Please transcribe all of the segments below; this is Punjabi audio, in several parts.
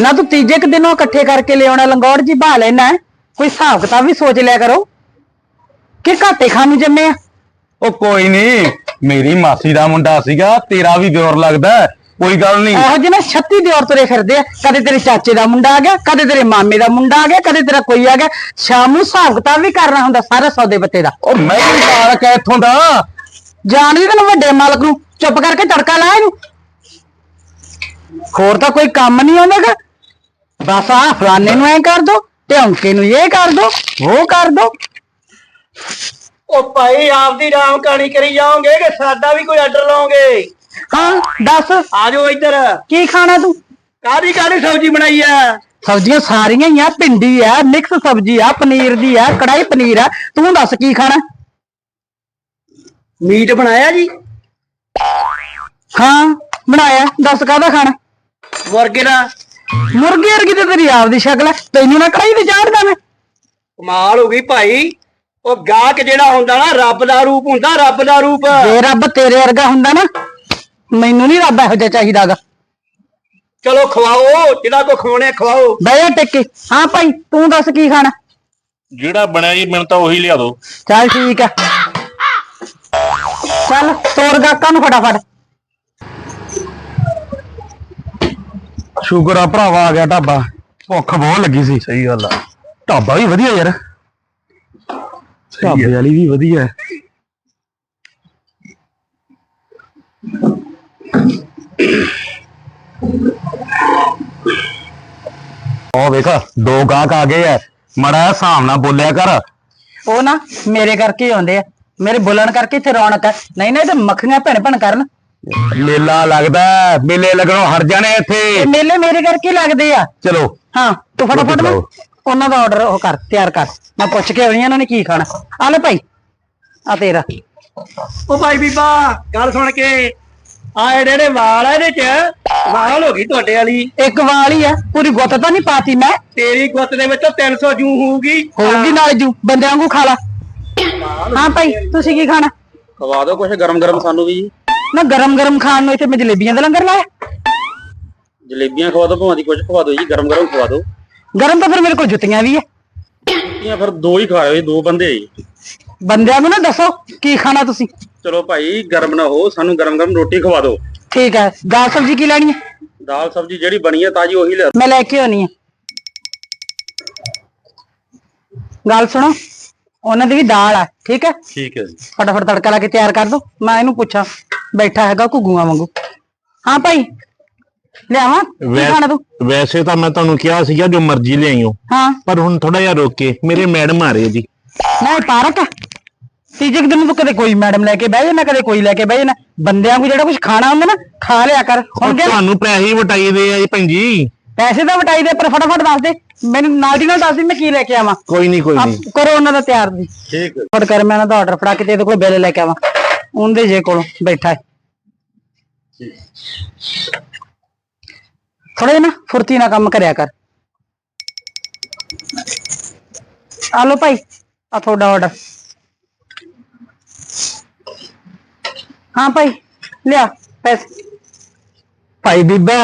ਨਾ ਤੂੰ ਤੀਜੇ ਕੁ ਦਿਨੋਂ ਇਕੱਠੇ ਕਰਕੇ ਲਿਆਉਣਾ ਲੰਗੌੜ ਜੀ ਬਹਾ ਲੈਣਾ ਹੈ। ਕੋਈ ਹਿਸਾਬ ਕਿਤਾਬ ਵੀ ਸੋਚ ਲਿਆ ਕਰੋ। ਕਿ ਘਾਟੇ ਖਾਣ ਨੂੰ ਜੰਮੇ ਆ? ਉਹ ਕੋਈ ਨਹੀਂ ਮੇਰੀ ਮਾਸੀ ਦਾ ਮੁੰਡਾ ਸੀਗਾ ਤੇਰਾ ਵੀ ਦਿਓਰ ਲੱਗਦਾ ਹੈ। ਕੋਈ ਗੱਲ ਨਹੀਂ। ਇਹੋ ਜਿਹੇ ਨਾ 36 ਦੇ ਔਰ ਤੁਰੇ ਫਿਰਦੇ ਆ ਕਦੇ ਤੇਰੇ ਚਾਚੇ ਦਾ ਮੁੰਡਾ ਆ ਗਿਆ ਕਦੇ ਤੇਰੇ ਮਾਮੇ ਦਾ ਮੁੰਡਾ ਆ ਗਿਆ ਕਦੇ ਤੇਰਾ ਕੋਈ ਆ ਗਿਆ। ਸ਼ਾਮ ਨੂੰ ਹਿਸਾਬ ਕਿਤਾਬ ਵੀ ਕਰਨਾ ਹੁੰਦਾ ਸਾਰਾ ਸੌਦੇ ਪੱਤੇ ਦਾ। ਉਹ ਮੈਂ ਵੀ ਮਾਲਕ ਐ ਇੱਥੋਂ ਦਾ? ਜਾਣਦੀ ਤੈਨੂੰ ਵੱਡੇ ਮਾਲਕ ਨੂੰ ਚੁੱਪ ਕਰਕੇ ਤੜਕਾ ਲਾ ਇਹਨੂੰ। ਹੋਰ ਤਾਂ ਕੋਈ ਕੰਮ ਨਹੀਂ ਆਉਂਦਾਗਾ। ਬਸ ਆ ਫਲਾਣੇ ਨੂੰ ਐ ਕਰ ਦੋ ਔਂਕੇ ਨੂੰ ਇਹ ਕਰ ਦੋ ਉਹ ਕਰ ਦੋ। ਉਹ ਭਾਈ ਆਪਦੀ ਰਾਮ ਕਹਾਣੀ ਕਰੀ ਜਾਓਗੇ ਕਿ ਸਾਡਾ ਵੀ ਕੋਈ ਆਰਡਰ ਲਾਓਗੇ? ਹਾਂ ਦੱਸ। ਆ ਜਾਓ ਇੱਧਰ। ਕੀ ਖਾਣਾ ਤੂੰ? ਕਾਦੀ ਕਾਦੀ ਸਬਜ਼ੀ ਬਣਾਈ ਆ ਸਬਜ਼ੀਆਂ ਸਾਰੀਆਂ ਹੀ ਆ ਭਿੰਡੀ ਆ ਮਿਕਸ ਸਬਜ਼ੀ ਆ ਪਨੀਰ ਦੀ ਆ ਕੜਾਈ ਪਨੀਰ ਆ। ਤੂੰ ਦੱਸ ਕੀ ਖਾਣਾ? ਮੀਟ ਬਣਾਇਆ ਜੀ? ਹਾਂ ਬਣਾਇਆ। ਦੱਸ ਕਾਹਦਾ ਖਾਣਾ? ਮੁਰਗੇ ਦਾ ਮੁਰਗੇ ਵਰਗੀ ਤੇ ਤੇਰੀ ਆਪਦੀ ਸ਼ਕਲ ਹੈ ਤੈਨੂੰ ਨਾ ਕੜਾਈ ਤੇ ਚਾੜਦਾ ਮੈਂ। ਕਮਾਲ ਹੋ ਗਈ ਭਾਈ। ਉਹ ਗਾਹਕ ਜਿਹੜਾ ਹੁੰਦਾ ਨਾ ਰੱਬ ਦਾ ਰੂਪ ਹੁੰਦਾ ਰੱਬ ਦਾ ਰੂਪ। ਜੇ ਰੱਬ ਤੇਰੇ ਵਰਗਾ ਹੁੰਦਾ ਨਾ ਮੈਨੂੰ ਨਹੀਂ ਰੱਬ ਇਹੋ ਜਿਹਾ ਚਾਹੀਦਾਗਾ ਚਲੋ ਖਵਾਓ ਜਿਹੜਾ ਕੋ ਖਵਾਉਣੇ ਖਵਾਓ। ਜਾ ਟਿੱਕੇ। ਹਾਂ ਭਾਈ ਤੂੰ ਦੱਸ ਕੀ ਖਾਣਾ? ਜਿਹੜਾ ਬਣਿਆ ਜੀ ਮੈਨੂੰ ਤਾਂ ਉਹੀ ਲਿਆ ਦਿਓ। ਚੱਲ ਠੀਕ ਆ। ਚੱਲ ਤੋਰ ਗਾਕਾਂ ਨੂੰ ਫਟਾਫਟ। ਸ਼ੁਕਰ ਆ ਭਰਾਵਾ ਆ ਗਿਆ ਢਾਬਾ। ਭੁੱਖ ਬਹੁਤ ਲੱਗੀ ਸੀ। ਸਹੀ ਗੱਲ ਆ। ਢਾਬਾ ਵੀ ਵਧੀਆ ਯਾਰ। ਢਾਬੇ ਵਾਲੀ ਵੀ ਵਧੀਆ ਹੈ। ਉਹ ਵੇਖ ਦੋ ਗਾਹਕ ਆ ਗਏ ਆ ਮੜਾ ਹਿਸਾਬ ਨਾਲ ਬੋਲਿਆ ਕਰ। ਉਹ ਨਾ ਮੇਰੇ ਕਰਕੇ ਹੀ ਆਉਂਦੇ ਆ। ਮੇਰੇ ਬੋਲਣ ਕਰਕੇ ਇੱਥੇ ਰੌਣਕ ਹੈ। ਨਹੀਂ ਨਹੀਂ ਤੇ ਮੱਖੀਆਂ ਭਣ ਭਣ ਕਰਨ। ਮੇਲਾ ਲੱਗਦਾ ਹੈ, ਮੇਲੇ ਲੱਗਣੋਂ ਹਟ ਜਾਣੇ ਇਹ ਇੱਥੇ। ਮੇਲੇ ਮੇਰੇ ਕਰਕੇ ਲੱਗਦੇ ਆ। ਚਲੋ। ਹਾਂ ਤੂੰ ਫਟਾਫਟ ਨਾ ਲਾਓ। ਉਹਨਾਂ ਦਾ ਆਰਡਰ ਉਹ ਕਰ ਤਿਆਰ ਕਰ। ਮੈਂ ਪੁੱਛ ਕੇ ਆਉਣੀ ਆ ਉਹਨਾਂ ਨੇ ਕੀ ਖਾਣਾ। ਆ ਲੈ ਭਾਈ ਆ ਤੇਰਾ। ਉਹ ਭਾਈ ਬੀਬਾ ਗੱਲ ਸੁਣ ਕੇ। ਆ ਜਿਹੜੇ ਜਿਹੜੇ ਵਾਲ ਆ ਇਹਦੇ ਚ ਵਾਲ ਹੋ ਗਈ ਤੁਹਾਡੇ ਵਾਲੀ। ਇੱਕ ਵਾਲ ਹੀ ਆ ਪੂਰੀ ਗੁੱਤ ਤਾਂ ਨਹੀਂ ਪਾਤੀ ਮੈਂ। ਤੇਰੀ ਗੁੱਤ ਦੇ ਵਿੱਚੋਂ 300 ਜੂ ਹੋਊਗੀ। ਹੋਊਗੀ ਨਾਲ ਜੂ ਬੰਦਿਆਂ ਵਾਂਗੂ ਖਾ ਲਾ। ਹਾਂ ਭਾਈ ਤੁਸੀਂ ਕੀ ਖਾਣਾ? ਖਵਾ ਦਿਓ ਕੁਝ ਗਰਮ ਗਰਮ ਸਾਨੂੰ ਵੀ। ਨਾ ਗਰਮ ਗਰਮ ਖਾਣ ਨੂੰ ਇੱਥੇ ਮੈਂ ਜਲੇਬੀਆਂ ਦਾ ਲੰਗਰ ਲਾਇਆ। ਜਲੇਬੀਆਂ ਖਵਾ ਦਿਓ ਭਾਵੇਂ ਦੀ ਕੁਝ ਖਵਾ ਦਿਓ ਜੀ ਗਰਮ ਗਰਮ ਖਵਾ ਦਿਓ ਗਰਮ ਤਾਂ ਫਿਰ ਮੇਰੇ ਕੋਲ ਜੁੱਤੀਆਂ ਵੀ ਆ ਜੁੱਤੀਆਂ ਫਿਰ ਦੋ ਹੀ ਖਾ ਰਹੇ ਜੀ ਦੋ ਬੰਦੇ ਜੀ। ਬੰਦਿਆਂ ਨੂੰ ਨਾ ਦੱਸੋ ਕੀ ਖਾਣਾ ਤੁਸੀਂ? ਚਲੋ ਭਾਈ ਗਰਮ ਨਾ ਹੋ ਸਾਨੂੰ ਗਰਮ ਗਰਮ ਰੋਟੀ ਖਵਾ ਦਿਓ ਠੀਕ ਹੈ ਦਾਲ ਸਬਜ਼ੀ ਕੀ ਲੈਣੀ ਹੈ ਦਾਲ ਸਬਜ਼ੀ ਜਿਹੜੀ ਬਣੀ ਹੈ ਤਾਜੀ ਉਹੀ ਲਿਆ ਮੈਂ ਲੈ ਕੇ ਆਉਣੀ ਆ ਗੱਲ ਸੁਣੋ। ਉਹਨਾਂ ਦੀ ਵੀ ਦਾਲ ਆ ਠੀਕ ਹੈ? ਠੀਕ ਹੈ ਜੀ। ਫਟਾਫਟ ਤੜਕਾ ਲਾ ਕੇ ਤਿਆਰ ਕਰ ਦੋ। ਮੈਂ ਇਹਨੂੰ ਪੁੱਛਾਂ ਬੈਠਾ ਹੈਗਾ ਘੁੱਗੂਆਂ ਵਾਂਗੂ। ਹਾਂ ਭਾਈ ਲਿਆਵਾਂ? ਕੀ ਖਾਣਾ ਤੂੰ? ਵੈਸੇ ਤਾਂ ਮੈਂ ਤੁਹਾਨੂੰ ਕਿਹਾ ਸੀਗਾ ਜੋ ਮਰਜ਼ੀ ਲਿਆਈਓ ਹਾਂ। ਪਰ ਹੁਣ ਥੋੜਾ ਜਿਹਾ ਰੋਕ ਕੇ ਮੇਰੇ ਮੈਡਮ ਆ ਰਹੇ ਜੀ। ਨਾ ਇਹ ਪਾਰਕ ਆ। ਤੀਜੇ ਕੁ ਦਿਨ ਤੂੰ ਕਦੇ ਕੋਈ ਮੈਡਮ ਲੈ ਕੇ ਬਹਿ ਜਾਣਾ ਕਦੇ ਕੋਈ ਲੈ ਕੇ ਬਹਿ ਜਾਣਾ ਬੰਦਿਆਂ ਨੂੰ ਜਿਹੜਾ ਕੁਝ ਖਾਣਾ ਹੁੰਦਾ ਨਾ ਖਾ ਲਿਆ ਕਰ। ਹੁਣ ਤੁਹਾਨੂੰ ਪੈਸੇ ਹੀ ਵਟਾਈ ਦੇ ਆ ਜੀ ਭੈਣ ਜੀ। ਪੈਸੇ ਤਾਂ ਵਟਾਈ ਦੇ ਪਰ ਫਟਾਫਟ ਦੱਸ ਦੇ। ਮੈਨੂੰ ਨਾਲ ਦੀ ਨਾਲ ਦੱਸ ਦੇ ਮੈਂ ਕੀ ਲੈ ਕੇ ਆਵਾਂ। ਕੋਈ ਨਹੀਂ ਕੋਈ ਆਪ ਨਹੀਂ। ਕਰੋ ਉਹਨਾਂ ਦਾ ਤਿਆਰ ਜੀ। ਠੀਕ ਹੈ। ਫੜ ਕਰ ਮੈਂ ਉਹਨਾਂ ਦਾ ਆਰਡਰ ਫੜਾ ਕੇ ਤੇ ਇਹਦੇ ਕੋਲ ਬਿੱਲ ਲੈ ਕੇ ਆਵਾਂ। ਉਹਦੇ ਜੇ ਕੋਲ ਬੈਠਾ ਹੈ। ਥੋੜਾ ਜਿਹਾ ਨਾ ਫੁਰਤੀ ਨਾਲ ਕੰਮ ਕਰਿਆ ਕਰ। ਆ ਲੋ ਭਾਈ ਆ ਤੁਹਾਡਾ ਆਰਡਰ ਹਾਂ ਭਾਈ ਲਿਆ ਪੈਸੇ। ਭਾਈ ਬੀਬਾ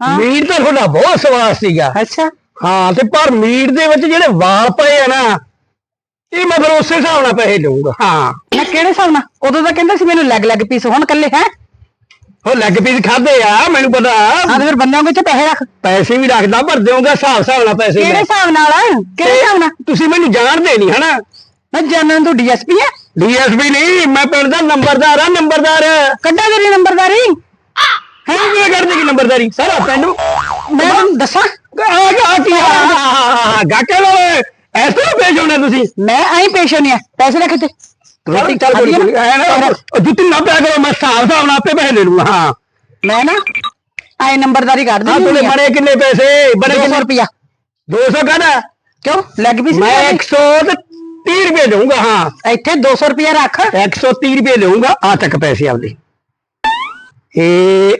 ਹਾਂ। ਮੀਟ ਤਾਂ ਤੁਹਾਡਾ ਬਹੁਤ ਸਵਾਦ ਸੀਗਾ। ਅੱਛਾ। ਹਾਂ ਤੇ ਪਰ ਮੀਟ ਦੇ ਵਿੱਚ ਜਿਹੜੇ ਵਾਲ ਪਏ ਆ ਨਾ ਇਹ ਮੈਂ ਫਿਰ ਉਸੇ ਹਿਸਾਬ ਨਾਲ ਪੈਸੇ ਲਊਂਗਾ। ਹਾਂ। ਮੈਂ ਕਿਹੜੇ ਹਿਸਾਬ ਨਾਲ? ਉਦੋਂ ਤਾਂ ਕਹਿੰਦਾ ਸੀ ਮੈਨੂੰ ਲੈਗ ਲੈਗ ਪੀਸ ਹੁਣ ਕੱਲੇ ਹੈ? ਉਹ ਲੈਗ ਪੀਸ ਖਾਦੇ ਆ ਮੈਨੂੰ ਪਤਾ। ਹਾਂ ਤੇ ਫਿਰ ਬੰਦਿਆਂ ਵਿੱਚ ਪੈਸੇ ਰੱਖ। ਪੈਸੇ ਵੀ ਰੱਖਦਾ ਪਰ ਦੇਉਂਗਾ ਹਿਸਾਬ ਹਿਸਾਬ ਨਾਲ ਪੈਸੇ ਕਿਹੜੇ ਮੈਂ। ਹਿਸਾਬ ਨਾਲ? ਕਿਹੜੇ ਹਿਸਾਬ ਨਾਲ? ਤੁਸੀਂ ਮੈਨੂੰ ਜਾਣਦੇ ਨਹੀਂ ਹਨਾ? ਮੈਂ ਜਾਣਨ ਤੂੰ ਡੀਐਸਪੀ ਹੈ? ਡੀਐਸਪੀ ਨਹੀਂ ਮੈਂ ਪਿੰਡ ਦਾ ਨੰਬਰਦਾਰ ਆ ਨੰਬਰਦਾਰ। ਕੱਢਾ ਤੇਰੀ ਨੰਬਰਦਾਰੀ? ਹੈ ਕੀ ਕਰਦੇ ਕੀ ਨੰਬਰਦਾਰੀ? ਸਾਰਾ ਪਿੰਡ ਮੈਂ ਤੈਨੂੰ ਦੱਸਾਂ? ਆ ਗਾ ਕੀ ਆ? ਗਾਟੇ ਵਾਲੇ ਐਸ ਤਰ੍ਹਾਂ ਪੇਸ਼ ਹੋਣਾ ਤੁਸੀਂ? ਮੈਂ ਆਈ ਪੇਸ਼ ਹੋਣੀ ਆ। ਪੈਸੇ ਰੱਖ ਤੇ ਰੋਟੀ ਚੱਲ ਨਹੀਂ। ਐ ਨਾ ਜੁੱਤੀ ਨਾ ਪਿਆ ਕਰੋ ਮੈਂ ਹਿਸਾਬ ਹਿਸਾਬ ਨਾਲ ਆਪੇ ਪੈਸੇ ਲੈ ਲੂੰਗਾ ਹਾਂ। ਮੈਂ ਨਾ ਆਈ ਨੰਬਰਦਾਰੀ ਆ ਦਿੰਦੀ ਤੁਹਾਡੇ ਬਣੇ ਕਿੰਨੇ ਪੈਸੇ? 200 ਕਿੰਨੇ? ਰੁਪਿਆ 200 ਕਹਦਾ? ਕਿਉਂ? ਲੈਗ ਪੀਸ ਮੈਂ 130 ਰੁਪਏ ਲਊਂਗਾ ਹਾਂ। ਇੱਥੇ 200 ਰੁਪਿਆ ਰੱਖ। 130 ਰੁਪਏ ਲਊਂਗਾ ਆ ਤੱਕ ਪੈਸੇ ਆਪਦੇ। ਇਹ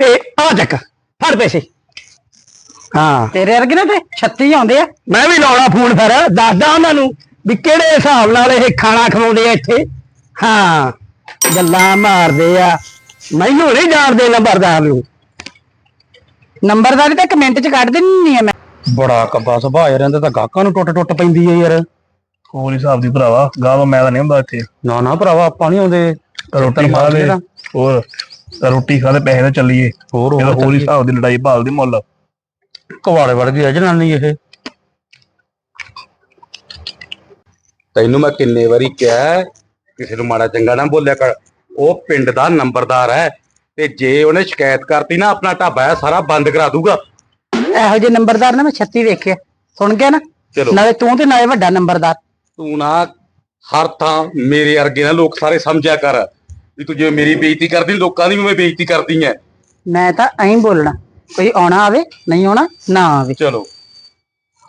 ਇਹ ਆ ਤੱਕ ਫੜ ਪੈਸੇ। ਹਾਂ। ਤੇਰੇ ਵਰਗੇ ਨਾ ਤੇ 36 ਆਉਂਦੇ ਆ। ਮੈਂ ਵੀ ਲਾਉਣਾ ਫੋਨ ਫਿਰ ਦੱਸਦਾ ਉਹਨਾਂ ਨੂੰ ਵੀ ਕਿਹੜੇ ਹਿਸਾਬ ਨਾਲ ਇਹ ਖਾਣਾ ਖਵਾਉਂਦੇ ਆ ਇੱਥੇ। ਹਾਂ ਗੱਲਾਂ ਮਾਰਦੇ ਆ। ਮੈਨੂੰ ਨਹੀਂ ਜਾਣਦੇ ਨੰਬਰਦਾਰ ਨੂੰ। ਨੰਬਰਦਾਰੀ ਤਾਂ ਇੱਕ ਮਿੰਟ ਚ ਕੱਢ ਦਿੰਨੀ ਆ ਮੈਂ। ਬੜਾ ਕੱਬਾ ਸੁਭਾਅ ਯਾਰ ਇਹਦੇ ਤਾਂ ਗਾਹਕਾਂ ਨੂੰ ਟੁੱਟ ਟੁੱਟ ਪੈਂਦੀ ਹੈ ਯਾਰ। ਕੋਈ ਹਿਸਾਬ ਦੀ ਭਰਾਵਾ ਗਾਵਾ ਮੈਂ ਤਾਂ ਨਹੀਂ ਹੁੰਦਾ ਇੱਥੇ। ਨਾ ਨਾ ਭਰਾਵਾ ਆਪਾਂ ਨਹੀਂ ਆਉਂਦੇ। ਰੋਟੀ ਖਾ ਲੈ। ਹੋਰ। ਤਾਂ ਰੋਟੀ ਖਾ ਲੈ ਪੈਸੇ ਨਾਲ ਚੱਲੀਏ। ਹੋਰ ਇਹਦਾ ਹੋਰ ਹੋਰ ਹਿਸਾਬ ਦੀ ਲੜਾਈ ਭਾਲਦੀ ਮੁੱਲ। ਕਵਾੜੇ ਵਰਗੀ ਹੈ ਜਨਾਨੀ ਇਹ। ਤੈਨੂੰ ਮੈਂ ਕਿੰਨੇ ਵਾਰੀ ਕਿਹਾ ਕਿਸੇ ਨੂੰ ਮਾੜਾ ਚੰਗਾ ਨਾ ਬੋਲਿਆ ਕਰ। ਉਹ ਪਿੰਡ ਦਾ ਨੰਬਰਦਾਰ ਹੈ ਤੇ ਜੇ ਉਹਨੇ ਸ਼ਿਕਾਇਤ ਕਰਤੀ ਨਾ ਆਪਣਾ ਢਾਬਾ ਹੈ ਸਾਰਾ ਬੰਦ ਕਰਾ ਦੂਗਾ। ਇਹੋ ਜਿਹੇ ਨੰਬਰਦਾਰ ਨਾ ਮੈਂ 36 ਵੇਖਿਆ। ਸੁਣ ਗਿਆ ਨਾ? ਚਲੋ। ਨਾਲੇ ਤੂੰ ਤੇ ਨਾਲੇ ਵੱਡਾ ਨੰਬਰਦਾਰ। ਤੂੰ ਨਾ ਹਰ ਥਾਂ ਮੇਰੇ ਵਰਗੇ ਨਾ ਲੋਕ ਸਾਰੇ ਸਮਝਿਆ ਕਰ। ਵੀ ਤੂੰ ਜਿਵੇਂ ਮੇਰੀ ਬੇਇੱਜ਼ਤੀ ਕਰਦੀ ਲੋਕਾਂ ਦੀ ਵੀ ਮੈਂ ਬੇਇੱਜ਼ਤੀ ਕਰਦੀ ਐ। ਮੈਂ ਤਾਂ ਐਂ ਬੋਲਣਾ ਕੋਈ ਆਉਣਾ ਆਵੇ ਨਹੀਂ ਆਉਣਾ ਨਾ ਆਵੇ। ਚਲੋ।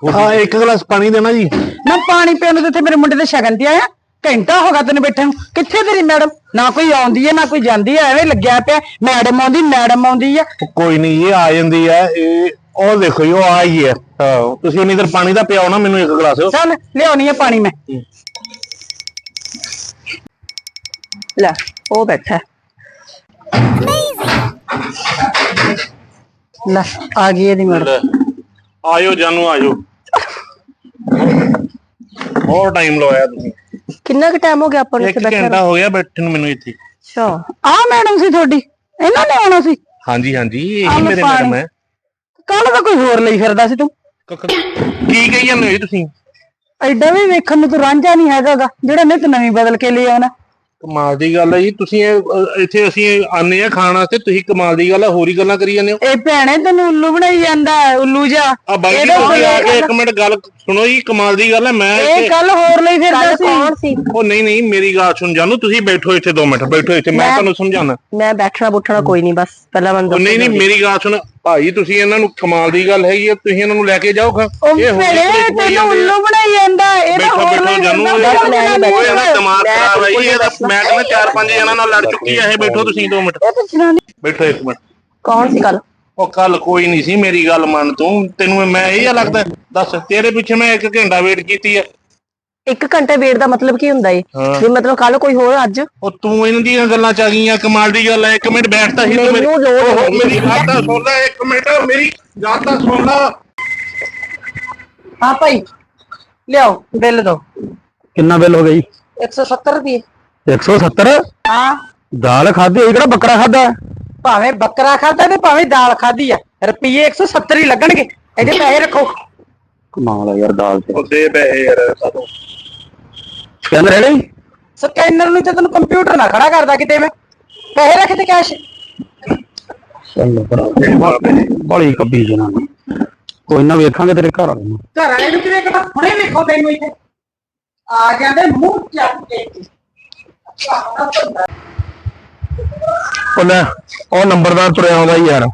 ਹਾਂ ਇੱਕ ਗਲਾਸ ਪਾਣੀ ਦੇਣਾ ਜੀ। ਨਾ ਪਾਣੀ ਪੀਣ ਨੂੰ ਤੇ ਇੱਥੇ ਮੇਰੇ ਮੁੰਡੇ ਦੇ ਸ਼ਗਨ ਤੇ ਆਇਆ। ਘੰਟਾ ਹੋ ਗਿਆ ਤੈਨੂੰ ਬੈਠੇ ਨੂੰ। ਕਿੱਥੇ ਤੇਰੀ ਮੈਡਮ? ਨਾ ਕੋਈ ਆਉਂਦੀ ਹੈ ਨਾ ਕੋਈ ਜਾਂਦੀ ਹੈ ਐਵੇਂ ਲੱਗਿਆ ਪਿਆ। ਮੈਡਮ ਆਉਂਦੀ ਮੈਡਮ ਆਉਂਦੀ ਆ ਕੋਈ ਨਹੀਂ ਇਹ ਆ ਜਾਂਦੀ ਹੈ ਇਹ ਉਹ ਦੇਖੋ ਜੀ, ਉਹ ਆ ਗਈ ਹੈ ਹਾਂ ਤੁਸੀਂ ਉਨੀ ਦੇਰ ਪਾਣੀ ਦਾ ਪਿਆਓ ਨਾ ਮੈਨੂੰ ਇੱਕ ਗਲਾਸ ਚੱਲ ਲਿਆਉਣੀ ਹੈ ਪਾਣੀ ਮੈਂ। ਲੈ ਉਹ ਬੈਠਾ ਹੈ। ਲੈ ਆ ਗਈ ਇਹਦੀ ਮੈਡਮ ਆਇਓ ਜਾਨੂ ਆਇਓ ਹੋਰ ਟਾਈਮ ਲਵਾਇਆ ਤੁਸੀਂ। ਕਿੰਨਾ ਕੁ ਟਾਈਮ ਹੋ ਗਿਆ ਆਪਾਂ ਇੱਕ ਘੰਟਾ ਹੋ ਗਿਆ ਬੈਠੇ ਨੂੰ ਮੈਨੂੰ ਇੱਥੇ। ਅੱਛਾ। ਆ ਮੈਡਮ ਸੀ ਤੁਹਾਡੀ। ਇਹਨਾਂ ਨੇ ਆਉਣਾ ਸੀ। ਹਾਂਜੀ ਹਾਂਜੀ ਆਹ ਇਹੀ ਲੈ ਮੇਰੇ ਪਾਣੀ। ਮੈਡਮ ਹੈ। ਕੱਲ ਤਾਂ ਕੋਈ ਹੋਰ ਲਈ ਫਿਰਦਾ ਸੀ ਤੂੰ। ਕ- ਕਹੀ ਜਾਂਦੇ ਹੋ ਜੀ ਤੁਸੀਂ? ਐਡਾ ਵੀ ਵੇਖਣ ਨੂੰ ਤੂੰ ਰਾਂਝਾ ਨਹੀਂ ਹੈਗਾਗਾ ਜਿਹੜਾ ਨਿਤ ਨਵੀਂ ਬਦਲ ਕੇ ਲੈ ਆਉਣਾ। ਕਮਾਲ ਦੀ ਗੱਲ ਹੈ ਜੀ ਤੁਸੀਂ ਇਹ, ਇੱਥੇ ਅਸੀਂ ਆਨੇ ਆ ਖਾਣ ਵਾਸਤੇ ਤੁਸੀਂ ਕਮਾਲ ਦੀ ਗੱਲ ਹੈ ਹੋਰ ਗੱਲਾਂ ਕਰੀ ਜਾਂਦੇ ਹੋ। ਇਹ ਭੈਣੇ ਤੈਨੂੰ ਉੱਲੂ ਬਣਾਈ ਜਾਂਦਾ ਹੈ, ਉੱਲੂ ਜਾ। ਆ ਇਹਦੇ ਤੁਸੀਂ ਆ ਕੇ ਇੱਕ ਮਿੰਟ ਗੱਲ ਸੁਣੋ ਜੀ ਕਮਾਲ ਦੀ ਗੱਲ ਹੈ ਮੈਂ ਇਹ ਇੱਥੇ ਕੱਲ ਹੋਰ ਲਈ ਫਿਰਦਾ ਸੀ। ਉਹ ਨਹੀਂ ਨਹੀਂ ਮੇਰੀ ਗੱਲ ਸੁਣ ਜਾਨੂ ਤੁਸੀਂ ਬੈਠੋ ਇੱਥੇ 2 ਮਿੰਟ ਬੈਠੋ ਇੱਥੇ ਮੈਂ ਤੁਹਾਨੂੰ ਸਮਝਾਣਾ ਮੈਂ ਬੈਠਣਾ ਬੁੱਠਣਾ ਕੋਈ ਨਹੀਂ ਬਸ ਪਹਿਲਾਂ ਉਹ ਨਹੀਂ ਨਹੀਂ ਮੇਰੀ ਗੱਲ ਸੁਣ ਭਾਈ ਤੁਸੀਂ ਇਹਨਾਂ ਨੂੰ ਕਮਾਲ ਦੀ ਗੱਲ ਹੈਗੀ ਤੁਸੀਂ ਇਹਨਾਂ ਨੂੰ ਲੈ ਕੇ ਜਾਓ ਖਾ ਉਹ ਇਹ ਹੋਰ ਭੈਣੇ ਹੀ ਕੋਈ ਤੈਨੂੰ ਜਾਂਦੇ ਆ। ਉੱਲੂ ਬੈਠੋ ਬੈਠੋ ਫਿਰਦਾ ਬਸ ਮੈਂ ਨਹੀਂ ਉਹ ਇਹਦਾ ਦਿਮਾਗ ਖਰਾਬ ਹੈ। ਜੀ, ਇਹਦਾ ਮੈਂ ਕਹਿੰਦਾ ਚਾਰ ਪੰਜ ਜਣਾਂ ਨਾਲ ਲੜ ਚੁੱਕੀ ਹੈ ਇਹ ਬੈਠੋ ਤੁਸੀਂ 2 ਮਿੰਟ। ਇਹ ਤਾਂ ਜਨਾਨੀ ਬੈਠੋ ਇੱਕ ਮਿੰਟ। ਕੌਣ ਸੀ ਕੱਲ ਉਹ ਕੱਲ ਕੋਈ ਨਹੀਂ ਸੀ ਮੇਰੀ ਗੱਲ ਮੰਨ ਤੂੰ। ਤੈਨੂੰ ਮੈਂ ਇਹ ਆ ਲੱਗਦਾ ਦੱਸ ਤੇਰੇ ਪਿੱਛੇ ਮੈਂ ਇੱਕ ਘੰਟਾ ਵੇਟ ਕੀਤੀ ਆ। ਇੱਕ ਘੰਟੇ ਵੇਟ ਦਾ ਮਤਲਬ ਕੀ ਹੁੰਦਾ ਏ? ਹਾਂ। ਵੀ ਮਤਲਬ ਕੱਲ ਕੋਈ ਹੋਰ ਅੱਜ? ਉਹ ਤੂੰ ਇਹਨਾਂ ਦੀਆਂ ਗੱਲਾਂ ਚ ਆ ਗਈਆਂ ਕਮਾਲ ਦੀ ਗੱਲ ਹੈ ਇੱਕ ਮਿੰਟ ਬੈਠਦਾ ਸੀ ਤੂੰ ਮੇਰੀ ਮੈਨੂੰ ਲੋੜ ਓਹੋ, ਨਹੀਂ। ਮੇਰੀ ਗੱਲ ਤਾਂ ਸੁਣ ਲੈ ਇੱਕ ਮਿੰਟ ਮੇਰੀ ਗੱਲ ਤਾਂ ਸੁਣ ਲੈ। ਹਾਂ ਭਾਈ ਲਿਆਓ ਬਿੱਲ ਦੋ। ਕਿੰਨਾ ਬਿੱਲ ਹੋ ਗਈ 170 ਰੁਪਏ। 170 ਹਾਂ। ਦਾਲ ਖਾਦੀ ਇਹ ਕਿਹੜਾ ਬੱਕਰਾ ਖਾਦਾ ਭਾਵੇਂ ਬੱਕਰਾ ਖਾਦਾ ਤੇ ਭਾਵੇਂ ਦਾਲ ਖਾਦੀ ਆ ਰੁਪਏ 170 ਹੀ ਲੱਗਣਗੇ। ਇਹਦੇ ਪੈਸੇ ਰੱਖੋ। ਕਮਾਲ ਆ ਯਾਰ ਦਾਲ ਤੇ। ਉਹ ਦੇ ਪੈਸੇ ਯਾਰ ਸਕੈਨਰ ਹੈ ਨਹੀਂ? ਸਕੈਨਰ ਨੂੰ ਤੇ ਤੈਨੂੰ ਕੰਪਿਊਟਰ ਨਾ ਖੜਾ ਕਰਦਾ ਕਿਤੇ ਮੈਂ। ਪੈਸੇ ਰੱਖ ਤੇ ਕੈਸ਼ ਬੜੀ ਕੱਬੀ ਜਨਾਨੀ। ਕੋਈ ਨਾ ਵੇਖਾਂਗੇ ਤੇਰੇ ਘਰ ਵਾਲੇ ਨੂੰ। ਘਰ ਵਾਲੇ ਨੂੰ ਕਿਵੇਂ ਕਹਦਾ ਹੁਣੇ ਵੇਖੋ ਤੈਨੂੰ ਇੱਥੇ। ਆ ਜਾਂਦੇ ਮੂੰਹ ਚੱਕ ਕੇ। ਉਹ ਲੈ ਉਹ ਨੰਬਰਦਾਰ ਤੁਰਿਆ ਆਉਂਦਾ ਹੀ ਯਾਰ।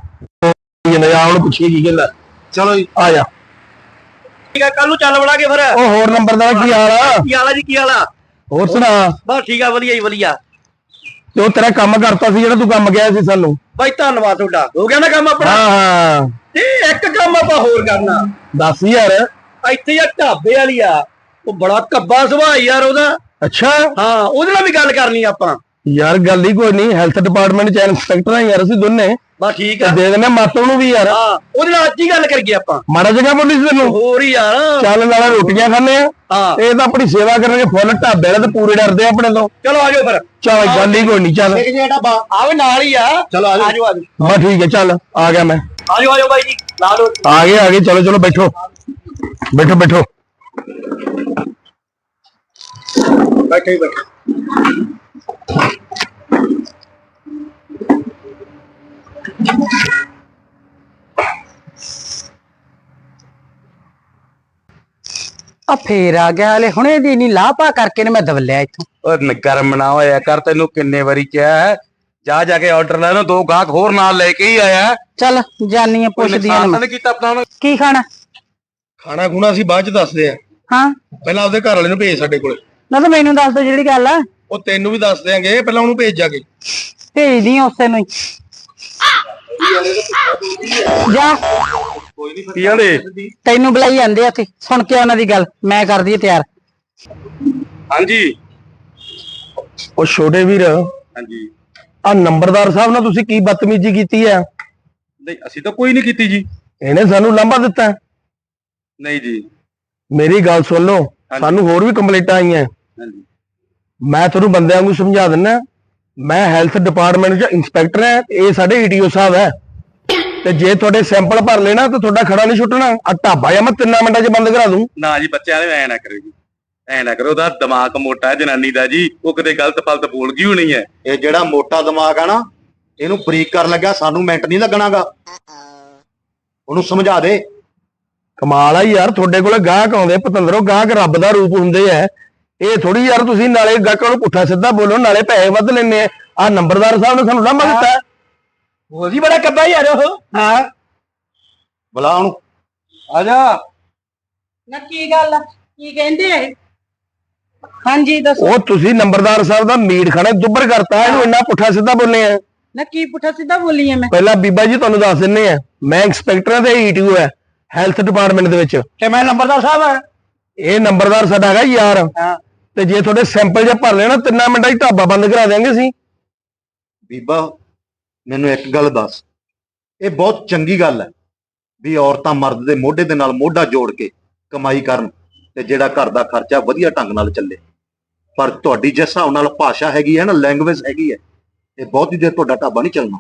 ਜਿੰਨੇ ਆ ਉਹਨੂੰ ਪੁੱਛੀ ਕੀ ਗੱਲ ਆ। ਚਲੋ ਜੀ, ਆ ਜਾ। ਠੀਕ ਆ ਕੱਲ ਨੂੰ ਚੱਲ ਵੜਾਂਗੇ ਫਿਰ। ਉਹ ਹੋਰ ਨੰਬਰਦਾਰ ਕੀ ਹਾਲ ਆ? ਕੀ ਹਾਲ ਆ ਜੀ ਕੀ ਹਾਲ ਆ? ਹੋਰ ਸੁਣਾ। ਬਸ ਠੀਕ ਆ ਵਧੀਆ ਜੀ ਵਧੀਆ। ਤੇ ਉਹ ਤੇਰਾ ਕੰਮ ਕਰਤਾ ਸੀ ਜਿਹੜਾ ਤੂੰ ਕੰਮ ਗਿਆ ਸੀ ਸਾਨੂੰ। ਬਾਈ ਧੰਨਵਾਦ ਤੁਹਾਡਾ। ਹੋ ਗਿਆ ਨਾ ਕੰਮ ਆਪਣਾ? ਹਾਂ ਹਾਂ। ਤੇ ਇੱਕ ਕੰਮ ਆਪਾਂ ਹੋਰ ਕਰਨਾ। ਦੱਸ ਯਾਰ। ਇੱਥੇ ਆ ਢਾਬੇ ਵਾਲੀ ਆ। ਉਹ ਬੜਾ ਕੱਬਾ ਸੁਭਾਅ ਯਾਰ ਉਹਦਾ। ਅੱਛਾ? ਹਾਂ ਉਹਦੇ ਨਾਲ ਵੀ ਗੱਲ ਕਰਨੀ ਆਪਾਂ। ਯਾਰ ਗੱਲ ਹੀ ਕੋਈ ਨਹੀਂ ਹੈਲਥ ਡਿਪਾਰਟਮੈਂਟ ਚ ਇੰਸਪੈਕਟਰ ਆ ਯਾਰ ਅਸੀਂ ਦੋਨੇ। ਬਸ ਠੀਕ ਆ। ਦੇ ਦੇਣੇ ਮਾਤੋਂ ਨੂੰ ਵੀ ਯਾਰ। ਹਾਂ ਉਹਦੇ ਨਾਲ ਅੱਜ ਹੀ ਗੱਲ ਕਰੀਏ ਆਪਾਂ। ਮਾੜਾ ਜਗ੍ਹਾ ਬੋਲੀ ਸੀ ਤੈਨੂੰ? ਹੋਰ ਹੀ ਯਾਰ। ਚੱਲ ਨਾਲੇ ਰੋਟੀਆਂ ਖਾਣੇ ਆ। ਹਾਂ। ਇਹ ਤਾਂ ਆਪਣੀ ਸੇਵਾ ਕਰਨਗੇ ਫੁੱਲ ਢਾਬੇ ਵਾਲੇ ਤੇ ਪੂਰੇ ਡਰਦੇ ਆ ਆਪਣੇ ਤੋਂ। ਚਲੋ ਆਜੋ ਫਿਰ। ਚੱਲ ਗੱਲ ਹੀ ਕੋਈ ਨਹੀਂ ਚੱਲ। ਇੱਕ ਜਿਹੜਾ ਢਾਬਾ ਆਵੇ ਨਾਲ ਹੀ ਆ। ਚਲੋ ਆਜੋ ਆਜੋ ਆਜੋ ਬਸ ਠੀਕ ਹੈ ਚੱਲ ਆ ਗਿਆ ਮੈਂ। ਆਜੋ ਆਜੋ ਬਾਈ ਜੀ। ਲਾ ਲਓ ਆ ਗਏ ਆ ਗਏ ਚਲੋ ਚਲੋ ਬੈਠੋ। ਬੈਠੋ ਬੈਠੋ। ਬੈਠੇ ਹੀ ਬੈਠੇ। ਆ ਫੇਰ ਆ ਗਿਆ ਹਲੇ ਹੁਣੇ ਦੀ ਨਹੀਂ ਲਾਪਾ ਕਰਕੇ ਨੇ ਮੈਂ ਦਵਲਿਆ ਇੱਥੋਂ। ਓਏ ਗਰਮ ਨਾ ਹੋਇਆ ਕਰ ਤੈਨੂੰ ਕਿੰਨੇ ਵਾਰੀ ਕਿਹਾ ਹੈ। ਜਾ ਜਾ ਕੇ ਆਰਡਰ ਲੈ ਲਓ ਦੋ ਗਾਹਕ ਹੋਰ ਨਾਲ ਲੈ ਕੇ ਹੀ ਆਇਆ ਹੈ। ਚੱਲ ਜਾਨੀ ਆ ਕੋਈ ਪੁੱਛਦੀ ਆ ਨੁਕਸਾਨ ਤਾਂ ਨਹੀਂ ਕੀਤਾ ਆਪਣਾ ਉਹਨੇ? ਕੀ ਖਾਣਾ? ਖਾਣਾ ਖੂਣਾ ਅਸੀਂ ਬਾਅਦ ਚ ਦੱਸਦੇ ਆ। ਹਾਂ। ਪਹਿਲਾਂ ਆਪਦੇ ਘਰ ਵਾਲੇ ਨੂੰ ਭੇਜ ਸਾਡੇ ਕੋਲੇ। ਨਾ ਤਾਂ ਮੈਨੂੰ ਦੱਸ ਦੋ ਜਿਹੜੀ ਗੱਲ ਆ। ਉਹ ਤੈਨੂੰ ਵੀ ਦੱਸ ਦਿਆਂਗੇ ਪਹਿਲਾਂ ਉਹਨੂੰ ਭੇਜ ਜਾ ਕੇ। ਭੇਜਦੀ ਆ ਉਸੇ ਨੂੰ ਹੀ। ਜਾ। ਕੀ ਆਂਦੇ ਤੈਨੂੰ ਬੁਲਾਈ ਜਾਂਦੇ ਆ ਉੱਥੇ। ਸੁਣ ਕੇ ਉਹਨਾਂ ਦੀ ਗੱਲ ਮੈਂ ਕਰਦੀ ਆ ਤਿਆਰ। ਹਾਂਜੀ। ਉਹ ਛੋਟੇ ਵੀਰ ਹਾਂਜੀ। ਆ ਨੰਬਰਦਾਰ ਸਾਹਿਬ ਨਾਲ ਤੁਸੀਂ ਕੀ ਬਦਤਮੀਜ਼ੀ ਕੀਤੀ ਆ? ਨਹੀਂ ਅਸੀਂ ਤਾਂ ਕੋਈ ਨਹੀਂ ਕੀਤੀ ਜੀ। ਇਹਨੇ ਸਾਨੂੰ ਲਾਂਭਾ ਦਿੱਤਾ। ਨਹੀਂ ਜੀ। ਮੇਰੀ ਗੱਲ ਸੁਣ ਲਓ। ਸਾਨੂੰ ਹੋਰ ਵੀ ਕੰਪਲੇਂਟਾਂ ਆਈਆਂ। ਮੈਂ ਤੁਹਾਨੂੰ ਬੰਦਿਆਂ ਨੂੰ ਸਮਝਾ ਦਿੰਦਾ ਮੈਂ ਹੈਲਥ ਡਿਪਾਰਟਮੈਂਟ 'ਚ ਇੰਸਪੈਕਟਰ ਹਾਂ ਇਹ ਸਾਡੇ ਈਟੀਓ ਸਾਹਿਬ ਹੈ। ਤੇ ਜੇ ਤੁਹਾਡੇ ਸੈਂਪਲ ਭਰ ਲੈਣਾ ਤਾਂ ਤੁਹਾਡਾ ਖੜਾ ਨਹੀਂ ਛੁੱਟਣਾ। ਆ ਢਾਬਾ ਜਾਂ ਮੈਂ ਤਿੰਨਾਂ ਮਿੰਟਾਂ 'ਚ ਬੰਦ ਕਰਾ ਦੂੰ। ਨਾ ਜੀ ਬੱਚਿਆਂ ਨੇ ਐ ਨਾ ਕਰੋ ਜੀ। ਐ ਨਾ ਕਰੋ ਉਹਦਾ ਦਿਮਾਗ ਮੋਟਾ ਹੈ ਜਨਾਨੀ ਦਾ ਜੀ। ਉਹ ਕਿਤੇ ਗਲਤ ਫਲਤ ਬੋਲ ਗਈ ਹੋਣੀ ਹੈ। ਇਹ ਜਿਹੜਾ ਮੋਟਾ ਦਿਮਾਗ ਆ ਨਾ ਇਹਨੂੰ ਬਰੀਕ ਕਰਨ ਲੱਗਿਆ ਸਾਨੂੰ ਮਿੰਟ ਨਹੀਂ ਲੱਗਣਾਗਾ। ਉਹਨੂੰ ਸਮਝਾ ਦੇ। ਕਮਾਲ ਆ ਯਾਰ ਤੁਹਾਡੇ ਕੋਲ ਗਾਹਕ ਆਉਂਦੇ ਪਤੰਦਰੋ ਗਾਹਕ ਰੱਬ ਦਾ ਰੂਪ ਹੁੰਦੇ ਆ। ਇਹ ਥੋੜੀ ਯਾਰ ਤੁਸੀਂ ਨਾਲੇ ਗਾਹਕਾਂ ਨੂੰ ਪੁੱਠਾ ਸਿੱਧਾ ਬੋਲੋ ਨਾਲੇ ਪੈਸੇ ਵੱਧ ਲੈਣੇ ਆ। ਆ ਨੰਬਰਦਾਰ ਸਾਹਿਬ ਨੇ ਸਾਨੂੰ ਲਾਂਭਾ ਦਿੱਤਾ। ਉਹ ਜੀ ਬੜਾ ਕੱਬਾ ਯਾਰ ਉਹ। ਹਾਂ। ਬੁਲਾ ਉਹਨੂੰ। ਆ ਜਾ। ਨਾ ਕੀ ਗੱਲ ਆ? ਕੀ ਕਹਿੰਦੇ ਆ ਇਹ? ਹਾਂਜੀ ਦੱਸੋ। ਉਹ ਤੁਸੀਂ ਨੰਬਰਦਾਰ ਸਾਹਿਬ ਦਾ ਮੀਟ ਖਾਣਾ ਦੁੱਬਰ ਕਰਤਾ ਇਹਨੂੰ ਇੰਨਾ ਪੁੱਠਾ ਸਿੱਧਾ ਬੋਲੇ ਆ। ਨਾ ਕੀ ਪੁੱਠਾ ਸਿੱਧਾ ਬੋਲੀ ਆ ਮੈਂ? ਪਹਿਲਾਂ ਬੀਬਾ ਜੀ ਤੁਹਾਨੂੰ ਦੱਸ ਦਿੰਨੇ ਆ। ਮੈਂ ਇੰਸਪੈਕਟਰ ਹਾਂ ਤੇ ਈਟੀਓ ਹੈ ਹੈਲਥ ਡਿਪਾਰਟਮੈਂਟ ਦੇ ਵਿੱਚ। ਤੇ ਮੈਂ ਨੰਬਰਦਾਰ ਸਾਹਿਬ ਆ। ਇਹ ਨੰਬਰਦਾਰ ਸਾਡਾ ਹੈਗਾ ਯਾਰ। ਹਾਂ। ਤੇ ਜੇ ਤੁਹਾਡੇ ਸੈਂਪਲ ਜੇ ਭਰ ਲੈਣਾ ਤਿੰਨਾਂ ਮਿੰਟਾਂ 'ਚ ਢਾਬਾ ਬੰਦ ਕਰਾ ਦਿਆਂਗੇ ਅਸੀਂ। ਬੀਬਾ ਮੈਨੂੰ ਇੱਕ ਗੱਲ ਦੱਸ। ਇਹ ਬਹੁਤ ਚੰਗੀ ਗੱਲ ਹੈ ਵੀ ਔਰਤਾਂ ਮਰਦ ਦੇ ਮੋਢੇ ਦੇ ਨਾਲ ਮੋਢਾ ਜੋੜ ਕੇ ਕਮਾਈ ਕਰਨ ਤੇ ਜਿਹੜਾ ਘਰ ਦਾ ਖਰਚਾ ਵਧੀਆ ਢੰਗ ਨਾਲ ਚੱਲੇ। ਪਰ ਤੁਹਾਡੀ ਜਿਸ ਹਿਸਾਬ ਨਾਲ ਭਾਸ਼ਾ ਹੈਗੀ ਹੈ ਨਾ ਲੈਂਗੁਏਜ ਹੈਗੀ ਹੈ ਇਹ ਬਹੁਤੀ ਦੇਰ ਤੁਹਾਡਾ ਢਾਬਾ ਨਹੀਂ ਚੱਲਣਾ।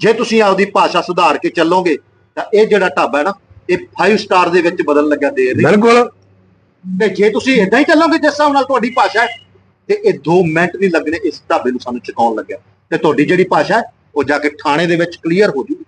ਜੇ ਤੁਸੀਂ ਆਪਦੀ ਭਾਸ਼ਾ ਸੁਧਾਰ ਕੇ ਚੱਲੋਗੇ ਤਾਂ ਇਹ ਜਿਹੜਾ ਢਾਬਾ ਹੈ ਨਾ ਇਹ 5 ਸਟਾਰ ਦੇ ਵਿੱਚ ਬਦਲਣ ਲੱਗਾ ਦੇਰ ਨਹੀਂ ਬਿਲਕੁਲ। ਤੇ ਜੇ ਤੁਸੀਂ ਇਦਾਂ ਹੀ ਚੱਲੋਗੇ ਜਿਸ ਹਿਸਾਬ ਨਾਲ ਤੁਹਾਡੀ ਭਾਸ਼ਾ ਹੈ ਤੇ ਇਹ 2 ਮਿੰਟ ਨਹੀਂ ਲੱਗਣੇ ਇਸ ਢਾਬੇ ਨੂੰ ਸਾਨੂੰ ਚੁਕਾਉਣ ਲੱਗਿਆ। ਤੇ ਤੁਹਾਡੀ ਜਿਹੜੀ ਭਾਸ਼ਾ ਹੈ ਉਹ ਜਾ ਕੇ ਥਾਣੇ ਦੇ ਵਿੱਚ ਕਲੀਅਰ ਹੋ ਜੂਗੀ।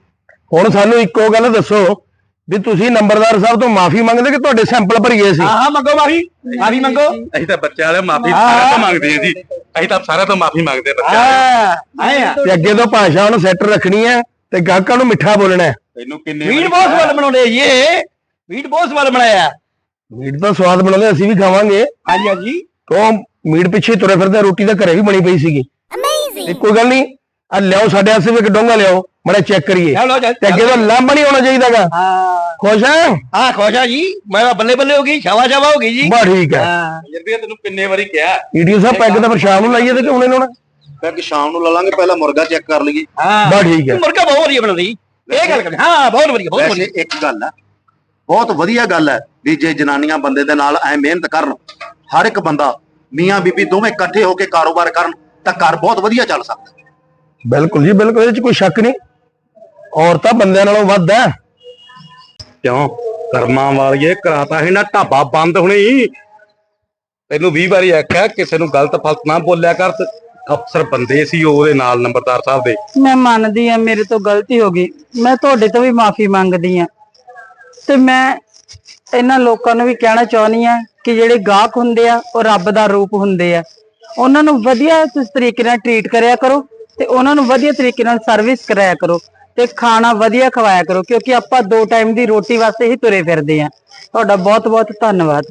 ਹੁਣ ਸਾਨੂੰ ਇੱਕੋ ਗੱਲ ਦੱਸੋ ਵੀ ਤੁਸੀਂ ਨੰਬਰਦਾਰ ਸਾਹਿਬ ਤੋਂ ਮਾਫੀ ਮੰਗਦੇ ਕਿ ਤੁਹਾਡੇ ਸੈਂਪਲ ਭਰੀਏ ਸੀ? ਹਾਂ ਹਾਂ ਮੰਗੋ ਮਾਫੀ। ਮਾਫੀ ਮੰਗੋ। ਅਸੀਂ ਤਾਂ ਬੱਚਿਆਂ ਵਾਲੇ ਮਾਫੀ ਸਾਰਿਆਂ ਤੋਂ ਮੰਗਦੇ ਜੀ। ਅਸੀਂ ਤਾਂ ਸਾਰਿਆਂ ਤੋਂ ਮਾਫੀ ਮੰਗਦੇ ਬੱਚਿਆਂ ਹਾਂ। ਆਏ ਆ। ਤੇ ਅੱਗੇ ਤੋਂ ਭਾਸ਼ਾ ਨੂੰ ਸੈੱਟ ਰੱਖਣੀ ਹੈ। ਤੇ ਗਾਹਕਾਂ ਨੂੰ ਮਿੱਠਾ ਬੋਲਣਾ ਹੈ। ਤੈਨੂੰ ਕਿੰਨੇ ਵਾਰੀ ਬਹੁਤ? ਸਵਾਲ ਬਣਾਉਂਦੇ ਜੀ ਇਹ। ਵੀਡ ਬਹੁਤ ਸਵਾਲ ਬਣਾਇਆ ਮੀਟ ਤਾਂ ਸਵਾਦ ਬਣਾਉਂਦੇ ਅਸੀਂ ਵੀ ਖਾਵਾਂਗੇ। ਹਾਂਜੀ ਹਾਂਜੀ। ਕਿਉਂ? ਮੀਟ ਪਿੱਛੇ ਤੁਰੇ ਫਿਰਦੇ ਰੋਟੀ ਤਾਂ ਘਰੇ ਵੀ ਬਣੀ ਪਈ ਸੀਗੀ। ਤੇ ਕੋਈ ਗੱਲ ਨਹੀਂ ਆ ਲਿਆਓ ਸਾਡੇ ਵਾਸਤੇ ਵੀ ਇੱਕ ਡੋਂਗਾ ਲਿਆਓ ਮੜਾ ਚੈੱਕ ਕਰੀਏ। ਤੇ ਅੱਗੇ ਤੋਂ ਲਾਂਭਾ ਨਹੀਂ ਹੋਣਾ ਚਾਹੀਦਾਗਾ। ਹਾਂ। ਖੁਸ਼ ਹੈ ਹਾਂ ਖੁਸ਼ ਆ ਜੀ। ਮੈਂ ਤਾਂ ਬੱਲੇ ਬੱਲੇ ਹੋ ਗਈ ਸ਼ਾਵਾ ਸ਼ਾਵਾ ਹੋ ਗਈ ਜੀ। ਬਾ ਠੀਕ ਹੈ। ਹਾਂ। ਵੀ ਤੈਨੂੰ ਕਿੰਨੇ ਵਾਰੀ ਕਿਹਾ? ਈਡੀਓ ਸਾਹਿਬ ਪੈਗ ਤਾਂ ਫਿਰ ਸ਼ਾਮ ਨੂੰ ਲਾਈਏ ਤੇ ਕਿਉਂ ਨਹੀਂ ਲਾਉਣਾ? ਫਿਰ ਕਿ ਸ਼ਾਮ ਨੂੰ ਲਾ ਲਾਂਗੇ ਪਹਿਲਾਂ ਮੁਰਗਾ ਚੈੱਕ ਕਰ ਲਈਏ। ਹਾਂ। ਬਾ ਠੀਕ ਹੈ। ਮੁਰਗਾ ਬਹੁਤ ਵਧੀਆ ਬਣਾਉਂਦੀ ਇਹ ਗੱਲ ਕਰ ਹਾਂ ਬਹੁਤ ਵਧੀਆ ਬਹੁਤ ਵੈਸੇ ਵਧੀਆ। ਇੱਕ ਗੱਲ ਹੈ ਬਹੁਤ ਵਧੀਆ ਗੱਲ ਹੈ ਵੀ ਜੇ ਜਨਾਨੀਆਂ ਬੰਦੇ ਦੇ ਨਾਲ ਐ ਮਿਹਨਤ ਕਰਨ ਹਰ ਇੱਕ ਬੰਦਾ ਮੀਆਂ ਬੀਬੀ ਦੋਵੇਂ ਇਕੱਠੇ ਹੋ ਕੇ ਕਾਰੋਬਾਰ ਕਰਨ ਤਾਂ ਘਰ ਬਹੁਤ ਵਧੀਆ ਚੱਲ ਸਕਦਾ। ਬਿਲਕੁਲ ਜੀ ਬਿਲਕੁਲ ਇਹਦੇ ਚ ਕੋਈ ਸ਼ੱਕ ਨਹੀਂ। ਔਰਤਾਂ ਬੰਦਿਆਂ ਨਾਲੋਂ ਵੱਧ ਹੈ। ਕਿਉਂ? ਕਰਮਾਂ ਵਾਲੀਏ ਕਰਾਤਾ ਹੈ ਨਾ ਢਾਬਾ ਬੰਦ ਹੁਣੀ ਤੈਨੂੰ 20 ਵਾਰੀ ਆਖਿਆ ਕਿਸੇ ਨੂੰ ਗਲਤ ਫਲਤ ਨਾ ਬੋਲਿਆ ਕਰ ਤੇ ਅਫਸਰ ਬੰਦੇ ਸੀ ਉਹਦੇ ਨਾਲ ਨੰਬਰਦਾਰ ਸਾਹਿਬ ਦੇ। ਮੈਂ ਮੰਨਦੀ ਆ ਮੇਰੇ ਤੋਂ ਗਲਤੀ ਹੋ ਗਈ। ਮੈਂ ਤੁਹਾਡੇ ਤੋਂ ਵੀ ਮਾਫੀ ਮੰਗਦੀ ਆ ਤੇ ਮੈਂ ਇਹਨਾਂ ਲੋਕਾਂ ਨੂੰ ਵੀ ਕਹਿਣਾ ਚਾਹੁੰਦੀ ਆ ਕਿ ਜਿਹੜੇ ਗਾਹਕ ਹੁੰਦੇ ਆ, ਉਹ ਰੱਬ ਦਾ ਰੂਪ ਹੁੰਦੇ ਆ। ਉਹਨਾਂ ਨੂੰ ਵਧੀਆ ਤਰੀਕੇ ਨਾਲ ਟਰੀਟ ਕਰਿਆ ਕਰੋ ਤੇ ਉਹਨਾਂ ਨੂੰ ਵਧੀਆ ਤਰੀਕੇ ਨਾਲ ਸਰਵਿਸ ਕਰਾਇਆ ਕਰੋ ਤੇ ਖਾਣਾ ਵਧੀਆ ਖਵਾਇਆ ਕਰੋ, ਕਿਉਂਕਿ ਆਪਾਂ ਦੋ ਟਾਈਮ ਦੀ ਰੋਟੀ ਵਾਸਤੇ ਹੀ ਤੁਰੇ ਫਿਰਦੇ ਆ ਤੁਹਾਡਾ ਬਹੁਤ ਬਹੁਤ ਧੰਨਵਾਦ।